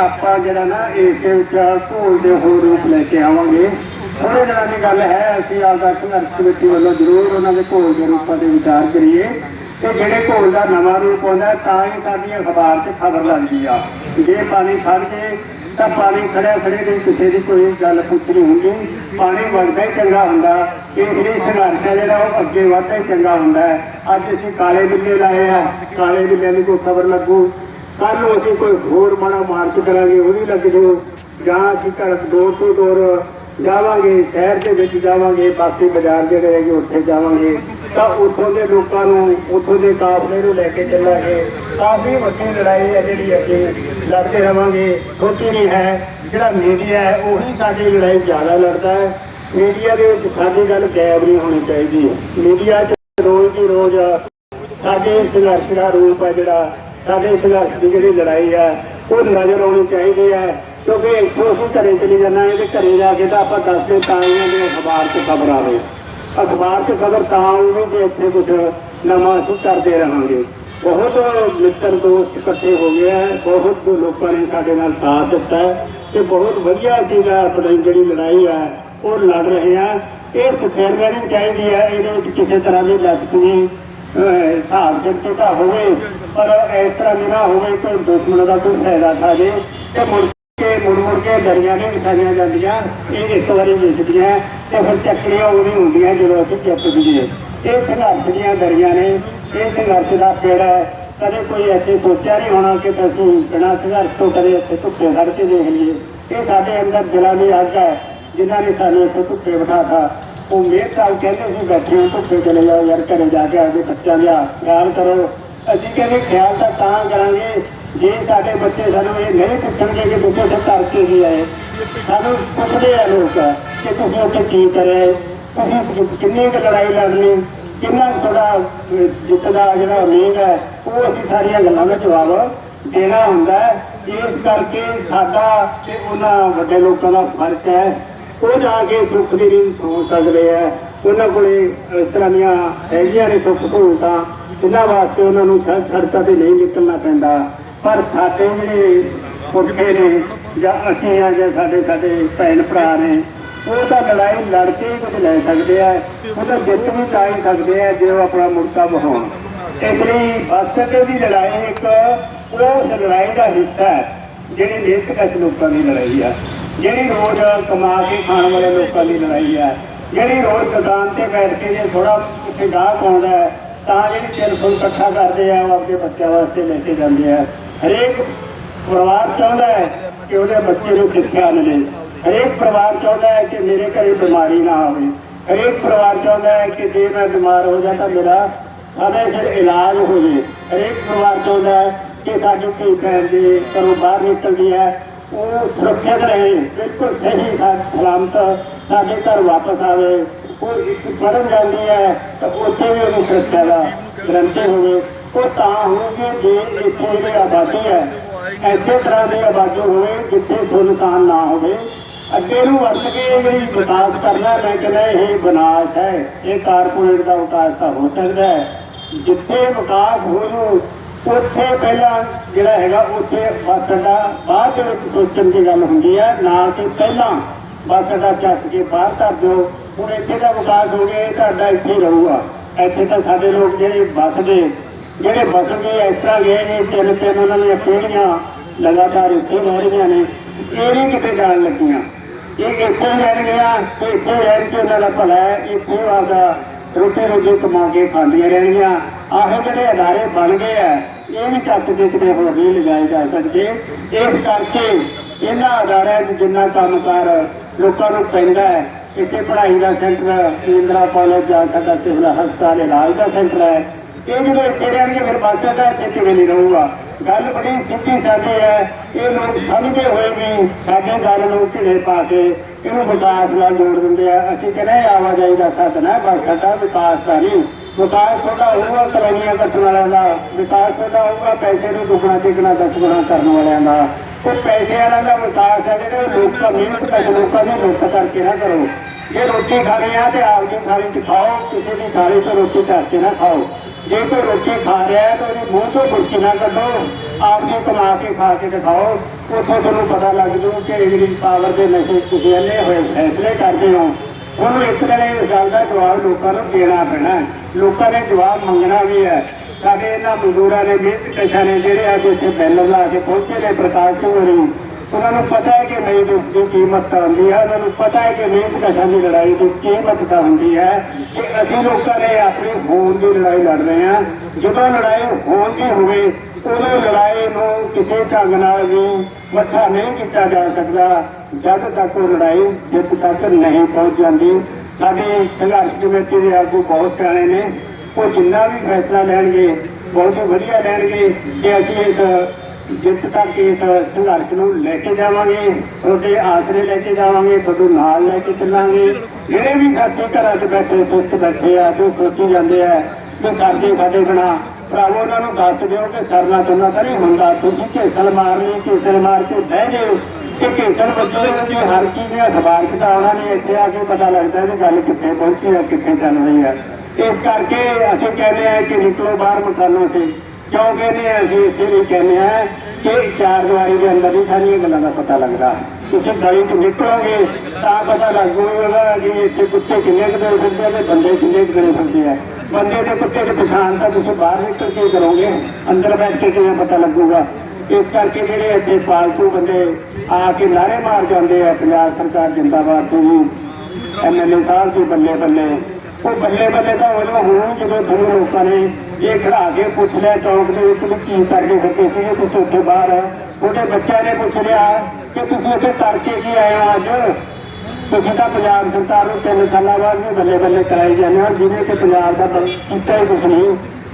ਆਪਾਂ ਜਿਹੜਾ ਨਾ ਇਸ ਦੇ ਵਿੱਚ ਘੋਲ ਦੇ ਹੋਰ ਰੂਪ ਲੈ ਕੇ ਆਵਾਂਗੇ। ਥੋੜੇ ਦਿਨਾਂ ਦੀ ਗੱਲ ਹੈ, ਅਸੀਂ ਆਪਦਾ ਸੰਘਰਸ਼ ਕਮੇਟੀ ਵੱਲੋਂ ਜ਼ਰੂਰ ਉਹਨਾਂ ਦੇ ਘੋਲ ਦੇ ਰੂਪਾਂ ਦੇ ਵਿਚਾਰ ਕਰੀਏ। ਤੇ ਜਿਹੜੇ ਘੋਲ ਦਾ ਨਵਾਂ ਰੂਪ ਆਉਂਦਾ ਤਾਂ ਹੀ ਸਾਡੀ ਅਖਬਾਰ 'ਚ ਖਬਰ ਲੱਗਦੀ ਆ। ਜੇ ਪਾਣੀ ਖੜ ਜੇ, ਤਾਂ ਪਾਣੀ ਖੜਿਆ ਖੜੇ ਦੇ ਕਿਸੇ ਦੀ ਕੋਈ ਗੱਲ ਪੁੱਛਣੀ ਹੁੰਦੀ। ਪਾਣੀ ਵਗਦਾ ਹੀ ਚੰਗਾ ਹੁੰਦਾ। ਇਸ ਲਈ ਸੰਘਰਸ਼ ਹੈ ਜਿਹੜਾ ਉਹ ਅੱਗੇ ਵਧਦਾ ਹੀ ਚੰਗਾ ਹੁੰਦਾ ਅੱਜ ਅਸੀਂ ਕਾਲੇ ਬਿੱਲੇ ਲਾਏ ਆ। ਕਾਲੇ ਬਿੱਲਿਆਂ ਦੀ ਕੋਈ ਖਬਰ ਲੱਗੂ। ਕੱਲ ਨੂੰ ਅਸੀਂ ਕੋਈ ਹੋਰ ਮਾੜਾ ਮਾਰਚ ਕਰਾਂਗੇ ਉਹ ਵੀ ਲੱਗ ਜਾਓ। ਜਾਂ ਅਸੀਂ ਘਰ ਡੋਰ ਟੂ ਡੋਰ ਜਾਵਾਂਗੇ, ਸ਼ਹਿਰ ਦੇ ਵਿੱਚ ਜਾਵਾਂਗੇ, ਬਾਕੀ ਬਾਜ਼ਾਰ ਜਿਹੜੇ ਹੈਗੇ ਉੱਥੇ ਜਾਵਾਂਗੇ। ਤਾਂ ਉੱਥੋਂ ਦੇ ਲੋਕਾਂ ਨੂੰ, ਉੱਥੋਂ ਦੇ ਕਾਫਲੇ ਨੂੰ ਲੈ ਕੇ ਚੱਲਾਂਗੇ। ਕਾਫੀ ਵੱਡੀ ਲੜਾਈ ਹੈ ਜਿਹੜੀ ਅਸੀਂ ਲੜਦੇ ਰਵਾਂਗੇ। ਛੋਟੀ ਨਹੀਂ ਹੈ, ਜਿਹੜਾ ਮੀਡੀਆ ਹੈ, ਉਹੀ ਸਾਡੀ ਲੜਾਈ ਜ਼ਿਆਦਾ ਲੜਦਾ ਹੈ। ਮੀਡੀਆ ਦੇ ਵਿੱਚ ਸਾਡੀ ਗੱਲ ਗਾਇਬ ਨਹੀਂ ਹੋਣੀ ਚਾਹੀਦੀ ਮੀਡੀਆ 'ਚ ਰੋਜ਼ ਦੀ ਰੋਜ਼ ਸਾਡੇ ਸੰਘਰਸ਼ ਦਾ ਰੂਪ ਹੈ ਜਿਹੜਾ ਸਾਡੇ ਸੰਘਰਸ਼ ਦੀ ਜਿਹੜੀ ਲੜਾਈ ਹੈ, ਉਹ ਨਜ਼ਰ ਆਉਣੀ ਚਾਹੀਦੀ ਹੈ, ਕਿਉਂਕਿ ਇੱਥੋਂ ਅਸੀਂ ਘਰੇ ਚਲੇ ਜਾਣਾ ਹੈ ਤੇ ਘਰੇ ਜਾ ਕੇ ਤਾਂ ਆਪਾਂ ਦੱਸਦੇ ਤਾਂ ਇਹਨਾਂ ਹਾਂ ਅਖਬਾਰ 'ਚ ਖਬਰ ਆਵੇ। ਅਖਬਾਰ 'ਚ ਖਬਰ ਤਾਂ ਆਊਗੀ ਜੇ ਇੱਥੇ ਕੁਝ ਨਵਾਂ ਅਸੀਂ ਕਰਦੇ ਰਹਾਂਗੇ। ਬਹੁਤ ਮਿੱਤਰ ਦੋਸਤ ਇਕੱਠੇ ਹੋ ਗਏ ਹੈ, ਬਹੁਤ ਲੋਕਾਂ ਨੇ ਸਾਡੇ ਨਾਲ ਸਾਥ ਦਿੱਤਾ ਹੈ ਤੇ ਬਹੁਤ ਵਧੀਆ ਸੀਗਾ ਆਪਣੀ ਜਿਹੜੀ ਲੜਾਈ ਹੈ, ਉਹ ਲੜ ਰਹੇ ਆ ਇਹ ਸਥਿਰ ਰਹਿਣੀ ਚਾਹੀਦੀ ਹੈ, ਇਹਦੇ ਵਿੱਚ ਕਿਸੇ ਤਰ੍ਹਾਂ ਦੀ ਲਟਕਣੀ ਅਹ ਹਿਸਾਬ ਸਿਰ ਤਾਂ ਹੋਵੇ, ਪਰ ਇਸ ਤਰ੍ਹਾਂ ਦੀ ਨਾ ਹੋਵੇ ਕਿ ਦੁਸ਼ਮਣ ਦਾ ਕੋਈ ਫਾਇਦਾ ਖਾ ਜੇ। ਤੇ ਮੁੜ ਕੇ, ਮੁੜ ਮੁੜ ਕੇ ਦਰਿਆ ਨੇ ਵਿਛਾਈਆਂ ਜਾਂਦੀਆਂ, ਇਹ ਇੱਕ ਵਾਰੀ ਵਿਛਦੀਆਂ ਤੇ ਫਿਰ ਚੱਕਰੀਆਂ ਉਹ ਹੁੰਦੀਆਂ ਜਦੋਂ ਅਸੀਂ ਜਿੱਤ ਜੀਏ ਇਹ ਸੰਘਰਸ਼ ਦੀਆਂ ਦਰਿਆ ਨੇ, ਇਹ ਸੰਘਰਸ਼ ਦਾ ਪੇੜ ਹੈ। ਕਦੇ ਕੋਈ ਇੱਥੇ ਸੋਚਿਆ ਨਹੀਂ ਹੋਣਾ ਕਿ ਅਸੀਂ ਬਿਨਾਂ ਸੰਘਰਸ਼ ਤੋਂ ਕਦੇ ਇੱਥੇ ਧੁੱਪੇ ਖੜ ਕੇ ਦੇਖ ਲਈਏ। ਇਹ ਸਾਡੇ ਅੰਦਰ ਦਿਲਾਂ ਦੀ ਅੱਗ ਹੈ, ਜਿਨ੍ਹਾਂ ਨੇ ਸਾਨੂੰ ਇੱਥੇ ਧੁੱਪੇ ਬਿਠਾਤਾ ਉਹ ਮੇਰ ਸਾਹਿਬ ਕਹਿੰਦੇ ਸੀ ਬੈਠੇ ਹੋ ਧੁੱਪੇ ਚਲੇ ਜਾਓ ਯਾਰ ਘਰੇ ਜਾ ਕੇ ਆਪਦੇ ਬੱਚਿਆਂ ਦਾ ਖਿਆਲ ਕਰੋ। ਅਸੀਂ ਕਹਿੰਦੇ ਖਿਆਲ ਤਾਂ ਤਾਂ ਕਰਾਂਗੇ ਜੇ ਸਾਡੇ ਬੱਚੇ ਸਾਨੂੰ ਇਹ ਨਹੀਂ ਪੁੱਛਣਗੇ ਕਿ ਤੁਸੀਂ ਉੱਥੇ ਕਰਕੇ ਕੀ ਆਏ। ਸਾਨੂੰ ਪੁੱਛਦੇ ਆ ਲੋਕ ਕਿ ਤੁਸੀਂ ਉੱਥੇ ਕੀ ਕਰਿਆ ਤੁਸੀਂ ਕਿੰਨੀ ਕੁ ਲੜਾਈ ਲੜਨੀ ਕਿੰਨਾ ਕੁ ਤੁਹਾਡਾ ਅਹ, ਜਿੱਤ ਦਾ ਜਿਹੜਾ ਉਮੀਦ ਹੈ ਉਹ ਅਸੀਂ ਸਾਰੀਆਂ ਗੱਲਾਂ ਦਾ ਜਵਾਬ ਦੇਣਾ ਹੁੰਦਾ ਇਸ ਕਰਕੇ ਸਾਡਾ ਤੇ ਉਹਨਾਂ ਵੱਡੇ ਲੋਕਾਂ ਦਾ ਫ਼ਰਕ ਹੈ। ਉਹ ਜਾ ਕੇ ਸੁੱਖ ਦੀ ਰੀਤ ਸੋਚ ਸਕਦੇ ਆ। ਉਹਨਾਂ ਕੋਲੇ ਇਸ ਤਰ੍ਹਾਂ ਦੀਆਂ ਹੈਗੀਆਂ ਨੇ ਸੁੱਖ ਸਹੂਲਤਾਂ ਇਹਨਾਂ ਵਾਸਤੇ ਉਹਨਾਂ ਨੂੰ ਸੜਕਾਂ ਤੇ ਨਹੀਂ ਨਿਕਲਣਾ ਪੈਂਦਾ। ਪਰ ਸਾਡੇ ਜਿਹੜੇ ਪੁੱਠੇ ਨੇ, ਜਾਂ ਅਸੀਂ ਆ ਜਾਂ ਸਾਡੇ ਸਾਡੇ ਭੈਣ ਭਰਾ ਨੇ, ਉਹ ਤਾਂ ਲੜਾਈ ਲੜ ਕੇ ਕੁਝ ਲੈ ਸਕਦੇ ਆ। ਉਹ ਤਾਂ ਜਿੱਤ ਵੀ ਤਾਂ ਹੀ ਸਕਦੇ ਆ, ਜੇ ਉਹ ਆਪਣਾ ਮੁਰਕਾ ਵਹਾਉਣ। ਇਸ ਲਈ ਬਸਕੇ ਦੀ ਲੜਾਈ ਇੱਕ ਉਸ ਲੜਾਈ ਦਾ ਹਿੱਸਾ ਹੈ, ਜਿਹੜੀ ਮਿਹਨਤਕਸ਼ ਲੋਕਾਂ ਦੀ ਲੜਾਈ ਆ। ਜਿਹੜੀ ਰੋਜ਼ ਕਮਾ ਕੇ ਖਾਣ ਵਾਲੇ ਲੋਕਾਂ ਦੀ ਲੜਾਈ ਹੈ, ਜਿਹੜੀ ਰੋਜ਼ ਦੁਕਾਨ ਤੇ ਬੈਠ ਕੇ ਜੇ ਥੋੜਾ ਉੱਥੇ ਗਾਹਕ ਆਉਂਦਾ ਹੈ, ਤਾਂ ਜਿਹੜੀ ਤਿੰਨ ਇਕੱਠਾ ਕਰਦੇ ਆ, ਉਹ ਆਪਣੇ ਬੱਚਿਆਂ ਵਾਸਤੇ ਲੈ ਕੇ ਜਾਂਦੇ ਆ। ਹਰੇਕ ਪਰਿਵਾਰ ਚਾਹੁੰਦਾ ਹੈ ਕਿ ਉਹਦੇ ਬੱਚੇ ਨੂੰ ਸਿੱਖਿਆ ਮਿਲੇ। ਹਰੇਕ ਪਰਿਵਾਰ ਚਾਹੁੰਦਾ ਹੈ ਕਿ ਮੇਰੇ ਘਰੇ ਬਿਮਾਰੀ ਨਾ ਆਵੇ ਹਰੇਕ ਪਰਿਵਾਰ ਚਾਹੁੰਦਾ ਹੈ ਕਿ ਜੇ ਮੈਂ ਬਿਮਾਰ ਹੋ ਜਾ ਤਾਂ ਮੇਰਾ ਸਾਡੇ ਸਿਰ ਇਲਾਜ ਹੋ ਜੇ। ਹਰੇਕ ਪਰਿਵਾਰ ਚਾਹੁੰਦਾ ਹੈ ਕਿ ਸਾਡੀ ਧੀ ਭੈਣ ਦੇ ਘਰੋਂ ਬਾਹਰ ਨਿਕਲਦੀ ਹੈ। ਉਹ ਸੁਰੱਖਿਅਤ ਰਹੇ। ਬਿਲਕੁਲ ਸਹੀ ਸਲਾਮਤ ਸਾਡੇ ਘਰ ਵਾਪਸ ਆਵੇ। ਉਹ ਇੱਕ ਪੜਨ ਜਾਂਦੀ ਹੈ, ਤਾਂ ਉੱਥੇ ਵੀ ਉਹਨੂੰ ਸੁਰੱਖਿਆ ਦਾ ਗਰੰਟੀ ਹੋਵੇ। ਉਹ ਤਾਂ ਹੋਊਗੀ ਜੇ ਇੱਥੇ ਦੀ ਆਬਾਦੀ ਹੈ। ਐਸੇ ਤਰ੍ਹਾਂ ਦੀ ਆਬਾਦੀ ਹੋਵੇ ਜਿੱਥੇ ਸੁਨਸਾਨ ਨਾ ਹੋਵੇ। ਅੱਗੇ ਨੂੰ ਵਰਤ ਕੇ ਜਿਹੜੀ ਵਿਕਾਸ ਕਰਨਾ ਮੈਂ ਕਹਿੰਦਾ ਇਹ ਵਿਨਾਸ਼ ਹੈ। ਇਹ ਕਾਰਪੋਰੇਟ ਦਾ ਵਿਕਾਸ ਤਾਂ ਹੋ ਸਕਦਾ ਹੈ। ਜਿੱਥੇ ਵਿਕਾਸ ਹੋ ਜੂ ਉੱਥੇ ਪਹਿਲਾਂ ਜਿਹੜਾ ਹੈਗਾ ਉੱਥੇ ਬੱਸ ਅੱਡਾ ਬਾਅਦ ਦੇ ਵਿੱਚ ਸੋਚਣ ਦੀ ਗੱਲ ਹੁੰਦੀ ਹੈ ਨਾ ਕਿ ਪਹਿਲਾਂ ਬੱਸ ਅੱਡਾ ਚੱਕ ਕੇ ਬਾਹਰ ਧਰ ਦਿਓ। ਹੁਣ ਇੱਥੇ ਦਾ ਵਿਕਾਸ ਹੋ ਗਿਆ, ਇਹ ਤੁਹਾਡਾ ਇੱਥੇ ਹੀ ਰਹੂਗਾ। ਇੱਥੇ ਤਾਂ ਸਾਡੇ ਲੋਕ ਜਿਹੜੇ ਬਸਦੇ ਜਿਹੜੇ ਬਸਣਗੇ ਇਸ ਤਰ੍ਹਾਂ ਗਏ ਨੇ, ਤਿੰਨ ਤਿੰਨ ਉਹਨਾਂ ਦੀਆਂ ਪੀੜ੍ਹੀਆਂ ਲਗਾਤਾਰ ਇੱਥੇ ਰਹਿ ਰਹੀਆਂ ਨੇ, ਇਹ ਨਹੀਂ ਕਿਤੇ ਜਾਣ ਲੱਗੀਆਂ। ਇਹ ਇੱਥੇ ਰਹਿਣਗੀਆਂ ਤੇ ਇੱਥੇ ਰਹਿਣ ਕੇ ਉਹਨਾਂ ਦਾ ਭਲਾ ਹੈ, ਇੱਥੇ ਉਹ ਆਪਦਾ ਰੋਟੀ ਰੋਜੀ ਕਮਾ ਕੇ ਖਾਂਦੀਆਂ ਰਹਿਣਗੀਆਂ। ਆਹ ਜਿਹੜੇ ਅਦਾਰੇ ਬਣ ਗਏ ਆ, ਇਹ ਵੀ ਚੱਕ ਕੇ ਕਿਤੇ ਹੋਰ ਨਹੀਂ ਲਿਜਾਏ ਜਾ ਸਕਦੇ। ਇਸ ਕਰਕੇ ਇਹਨਾਂ ਅਦਾਰਿਆਂ 'ਚ ਜਿੰਨਾ ਕੰਮਕਾਰ ਲੋਕਾਂ ਨੂੰ ਪੈਂਦਾ ਹੈ, ਇੱਥੇ ਪੜ੍ਹਾਈ ਦਾ ਸੈਂਟਰ, ਕੇਂਦਰਾ, ਕਾਲਜ ਜਾਂ ਸਾਡਾ ਸਿਵਲ ਹਸਪਤਾਲ ਇਲਾਜ ਦਾ ਸੈਂਟਰ ਹੈ। ਇਹ ਜਦੋਂ ਇੱਥੇ ਰਹਿਣਗੇ, ਫਿਰ ਬਾਸਾ ਦਾ ਇੱਥੇ ਕਿਵੇਂ ਨਹੀਂ ਰਹੂਗਾ? ਗੱਲ ਬੜੀ ਸਿੱਧੀ ਸਾਡੀ ਹੈ, ਇਹ ਲੋਕ ਸਮਝਦੇ ਹੋਏ ਵੀ ਸਾਡੇ ਗੱਲ ਨੂੰ ਢਿਲੇ ਪਾ ਕੇ ਇਹਨੂੰ ਵਿਕਾਸ ਨਾਲ ਜੋੜ ਦਿੰਦੇ ਆ। ਅਸੀਂ ਕਹਿੰਦੇ ਹਾਂ ਆਵਾਜਾਈ ਦਾ ਸਾਧਨ ਹੈ, ਬਸ ਸਾਡਾ ਵਿਕਾਸ ਦਾ ਨਹੀਂ। ਵਿਕਾਸ ਤੁਹਾਡਾ ਹੋਊਗਾ ਕਲੋਨੀਆਂ ਕੱਟਣ ਵਾਲਿਆਂ ਦਾ, ਵਿਕਾਸ ਤੁਹਾਡਾ ਹੋਊਗਾ ਪੈਸੇ ਨੂੰ ਦੁੱਗਣਾ, ਤਿੱਗਣਾ, ਦਸ ਗੁਣਾ ਕਰਨ ਵਾਲਿਆਂ ਦਾ। ਉਹ ਪੈਸੇ ਵਾਲਿਆਂ ਦਾ ਵਿਕਾਸ ਹੈ ਜਿਹੜੇ ਲੋਕਾਂ, ਮਿਹਨਤ ਕਰਕੇ ਲੋਕਾਂ ਦੀ ਲੁੱਟ ਕਰਕੇ ਨਾ ਕਰੋ। ਜੇ ਰੋਟੀ ਖਾਣੀ ਆ ਤੇ ਆਪ ਆਪਦੀ ਥਾਲੀ 'ਚ ਖਾਓ, ਕਿਸੇ ਦੀ ਥਾਲੀ ਤੋਂ ਰੋਟੀ ਕਰਕੇ ਨਾ ਖਾਓ। ਜੇ ਕੋਈ ਰੋਟੀ ਖਾ ਰਿਹਾ ਹੈ ਤਾਂ ਉਹਦੇ ਮੂੰਹ ਤੋਂ ਬੁਰਕੀ ਨਾ ਕੱਢੋ, ਆਪ ਕਮਾ ਕੇ ਖਾ ਕੇ ਦਿਖਾਓ। ਉੱਥੋਂ ਤੁਹਾਨੂੰ ਪਤਾ ਲੱਗ ਜੂ ਕਿ ਇੰਗਲਿਸ਼ ਪਾਵਰ ਦੇ ਨਸ਼ੇ ਤੁਸੀਂ ਇੰਨੇ ਹੋਏ ਫੈਸਲੇ ਕਰਦੇ ਹੋ। ਉਹਨੂੰ ਇੱਕ ਦਿਨ ਇਸ ਗੱਲ ਦਾ ਜਵਾਬ ਲੋਕਾਂ ਨੂੰ ਦੇਣਾ ਪੈਣਾ। ਲੋਕਾਂ ਨੇ ਜਵਾਬ ਮੰਗਣਾ ਵੀ ਹੈ। ਸਾਡੇ ਇਹਨਾਂ ਮਜ਼ਦੂਰਾਂ ਨੇ ਮਿਹਨਤ ਕਸ਼ਾਂ ਨੇ ਜਿਹੜੇ ਅੱਜ ਇੱਥੇ ਬੈਨਰ ਲਾ ਕੇ ਪਹੁੰਚੇ ਨੇ ਪ੍ਰਕਾਸ਼ ਸਿੰਘ ਹੋਰੀ। ਉਹਨਾਂ ਨੂੰ ਪਤਾ ਹੈ ਕਿ ਨਹੀਂ ਉਸ ਦੀ ਕੀਮਤ ਤਾਂ ਹੁੰਦੀ ਹੈ ਉਹਨਾਂ ਨੂੰ ਪਤਾ ਹੈ ਕਿ ਮਿਹਨਤ ਕਸ਼ਾਂ ਦੀ ਲੜਾਈ ਦੀ ਕੀਮਤ ਤਾਂ ਹੁੰਦੀ ਹੈ। ਕਿ ਅਸੀਂ ਲੋਕਾਂ ਨੇ ਆਪਣੀ ਹੋਂਦ ਦੀ ਲੜਾਈ ਲੜ ਰਹੇ ਹਾਂ। ਜਦੋਂ ਲੜਾਈ ਹੋਣ ਦੀ ਹੋਵੇ, ਉਦੋਂ ਲੜਾਈ ਨੂੰ ਕਿਸੇ ਢੰਗ ਨਾਲ ਵੀ ਮੱਥਾ ਨਹੀਂ ਕੀਤਾ ਜਾ ਸਕਦਾ, ਜਦ ਤੱਕ ਉਹ ਲੜਾਈ ਜਿੱਤ ਤੱਕ ਨਹੀਂ ਪਹੁੰਚ ਜਾਂਦੀ। ਸਾਡੀ ਸੰਘਰਸ਼ ਕਮੇਟੀ ਦੇ ਆਗੂ ਬਹੁਤ ਸਿਆਣੇ ਨੇ। ਉਹ ਜਿੰਨਾ ਵੀ ਫੈਸਲਾ ਲੈਣਗੇ, ਬਹੁਤ ਹੀ ਵਧੀਆ ਲੈਣਗੇ ਕਿ ਅਸੀਂ ਇਸ ਜਿੱਤ ਤੱਕ ਇਸ ਸੰਘਰਸ਼ ਨੂੰ ਲੈ ਕੇ ਜਾਵਾਂਗੇ, ਤੁਹਾਡੇ ਆਸਰੇ ਲੈ ਕੇ ਜਾਵਾਂਗੇ ਤੁਹਾਨੂੰ ਨਾਲ ਲੈ ਕੇ ਚੱਲਾਂਗੇ। ਜਿਹੜੇ ਵੀ ਸਾਥੀ ਘਰਾਂ 'ਚ ਬੈਠੇ ਸੁਸਤ ਬੈਠੇ ਆ ਤੇ ਸੋਚੀ ਜਾਂਦੇ ਆ ਕਿ ਸਾਡੇ ਸਾਡੇ ਬਣਾ ਭਰਾਵੋ, ਉਹਨਾਂ ਨੂੰ ਦੱਸ ਦਿਓ ਕਿ ਸਰਨਾ ਸੁਣਨਾ ਤਾਂ ਨਹੀਂ ਹੁੰਦਾ। ਤੁਸੀਂ ਘੇਸਲ ਮਾਰ ਲਈ, ਘੇਸਲ ਮਾਰ ਕੇ ਬਹਿ ਗਏ ਕਿ ਘੇਸਲ ਬੱਚੇ ਦੀ ਹਰ ਚੀਜ਼ ਨੇ ਅਖਬਾਰ 'ਚ ਤਾਂ ਆਉਣਾ ਨਹੀਂ ਇੱਥੇ ਆ ਕੇ ਪਤਾ ਲੱਗਦਾ ਕਿ ਗੱਲ ਕਿੱਥੇ ਪਹੁੰਚੀ ਹੈ ਕਿੱਥੇ ਚੱਲ ਰਹੀ ਹੈ ਇਸ ਕਰਕੇ ਅਸੀਂ ਕਹਿੰਦੇ ਆ ਕਿ ਨਿਕਲੋ ਬਾਹਰ ਮਕਾਨਾਂ ਸੇ। ਕਿਉਂ ਕਹਿੰਦੇ ਅਸੀਂ ਇਸੇ ਲਈ ਕਹਿੰਦੇ ਆ ਕਿ ਚਾਰ ਦੀਵਾਰੀ ਦੇ ਅੰਦਰ ਹੀ ਸਾਰੀਆਂ ਗੱਲਾਂ ਦਾ ਪਤਾ ਲੱਗਦਾ। ਤੁਸੀਂ ਗਲੀ 'ਚ ਨਿਕਲੋਗੇ ਤਾਂ ਪਤਾ ਲੱਗੂਗਾ ਕਿ ਇੱਥੇ ਕੁੱਤੇ ਕਿੰਨੇ ਕੁ ਦੇ ਫਿਰਦੇ ਆ ਤੇ ਬੰਦੇ ਕਿੰਨੇ ਕੁ ਦੇ ਫਿਰਦੇ ਆ। ਬੰਦੇ ਦੇ ਕੁੱਤੇ ਦੀ ਪਛਾਣ ਤਾਂ ਤੁਸੀਂ ਬਾਹਰ ਨਿਕਲ ਕੇ ਕਰੋਗੇ, ਅੰਦਰ ਬੈਠ ਕੇ ਕਿਵੇਂ ਪਤਾ ਲੱਗੂਗਾ। ਇਸ ਕਰਕੇ ਜਿਹੜੇ ਇੱਥੇ ਪਾਲਤੂ ਬੰਦੇ ਆ ਕੇ ਨਾਰੇ ਮਾਰ ਜਾਂਦੇ ਆ, ਪੰਜਾਬ ਸਰਕਾਰ ਜਿੰਦਾਬਾਦ ਤੋਂ ਜੀ ਐਮਐਲਏ ਸਾਹਿਬ ਜੀ ਬੱਲੇ ਬੱਲੇ। ਉਹ ਬੱਲੇ ਬੱਲੇ ਤਾਂ ਉਦੋਂ ਹੋਣ ਜਦੋਂ ਤੁਹਾਨੂੰ ਲੋਕਾਂ ਨੇ ਇਹ ਖੜਾ ਕੇ ਪੁੱਛ ਲਿਆ, ਚੌਂਕ ਦੇ ਵਿੱਚ ਵੀ ਕੀ ਕਰਕੇ ਫਿਰਦੇ ਸੀਗੇ ਤੁਸੀਂ ਉੱਥੇ ਬਾਹਰ ਉਹਦੇ ਬੱਚਿਆਂ ਨੇ ਪੁੱਛ ਲਿਆ ਕਿ ਤੁਸੀਂ ਉੱਥੇ ਕਰਕੇ ਕੀ ਆਏ ਹੋ ਅੱਜ? ਤੁਸੀਂ ਤਾਂ ਪੰਜਾਬ ਸਰਕਾਰ ਨੂੰ ਤਿੰਨ ਸਾਲਾਂ ਬਾਅਦ ਵੀ ਬੱਲੇ ਬੱਲੇ ਕਰਾਈ ਜਾਂਦੇ ਹੋ ਜਿਹਨੇ ਕਿ ਪੰਜਾਬ ਦਾ ਕੀਤਾ ਹੀ ਕੁਛ ਨਹੀਂ।